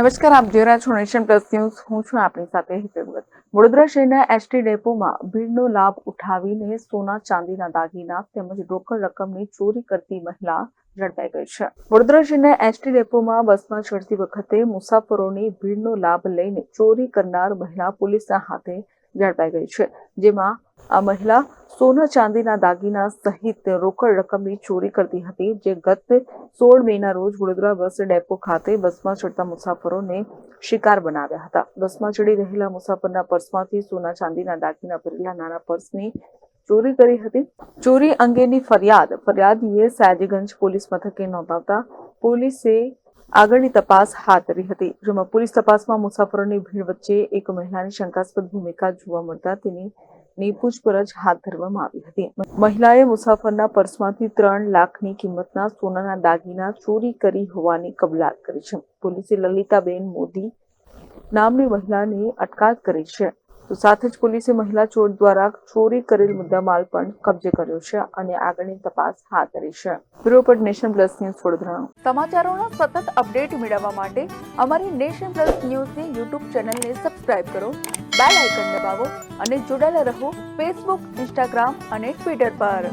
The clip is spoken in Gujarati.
નમસ્કાર, આપ જોઈ રહ્યા છો નેશન પ્લસ ન્યૂઝ. હું છું આપની સાથે હિતેન્દ્ર. વડોદરા શહેરના એસટી ડેપોમાં ભીડનો લાભ ઉઠાવીને સોના ચાંદીના દાગીના તેમજ રોકડ રકમની ચોરી કરતી મહિલા ઝડપાઈ ગઈ છે. વડોદરા શહેરના એસટી ડેપોમાં બસમાં ચડતી વખતે મુસાફરોની ભીડનો લાભ લઈને ચોરી કરનાર મહિલા પોલીસના હાથે ઝડપાઈ ગઈ છે. જેમાં આ મહિલા સોના ચાંદીના દાગીના સહિત રોકડ રકમની ચોરી કરતી હતી, જે ગત સોળ મેના રોજ વડોદરા બસ ડેપો ખાતે બસમાં ચડતા મુસાફરોને શિકાર બનાવ્યા હતા. બસમાં ચડી રહેલા મુસાફરના પર્સમાંથી સોના ચાંદીના દાગીના ભરેલા નાના પર્સની ચોરી કરી હતી. ચોરી અંગેની ફરિયાદ, ફરિયાદીએ સાજીગંજ પોલીસ મથકે નોંધાવતા પોલીસે આગળની તપાસ હાથ ધરી હતી. જેમાં પોલીસ તપાસમાં મુસાફરોની ભીડ વચ્ચે એક મહિલાની શંકાસ્પદ ભૂમિકા જોવા મળતા તેની પૂછપરછ હાથ ધરવામાં આવી હતી. મહિલાએ મુસાફરના પર્સમાંથી ત્રણ લાખની કિંમતના સોનાના દાગીના ચોરી કરી હોવાની કબૂલાત કરી છે. પોલીસે લલિતાબેન મોદી નામની મહિલાની અટકાયત કરી છે. તો સાથે જ પોલીસે મહિલા ચોર દ્વારા ચોરી કરેલ મુદ્દામાલ પણ કબજે કર્યો છે અને આગળની તપાસ હાથ ધરી છે. બ્યુરો પર નેશન પ્લસ ન્યૂઝ વડોદરા. સમાચારોના સતત અપડેટ મેળવવા માટે અમારી નેશન પ્લસ ન્યૂઝની યુટ્યુબ ચેનલને સબસ્ક્રાઇબ કરો, બેલ આઇકન દબાવો અને જોડાયેલા રહો ફેસબુક, ઇન્સ્ટાગ્રામ અને ટ્વિટર પર.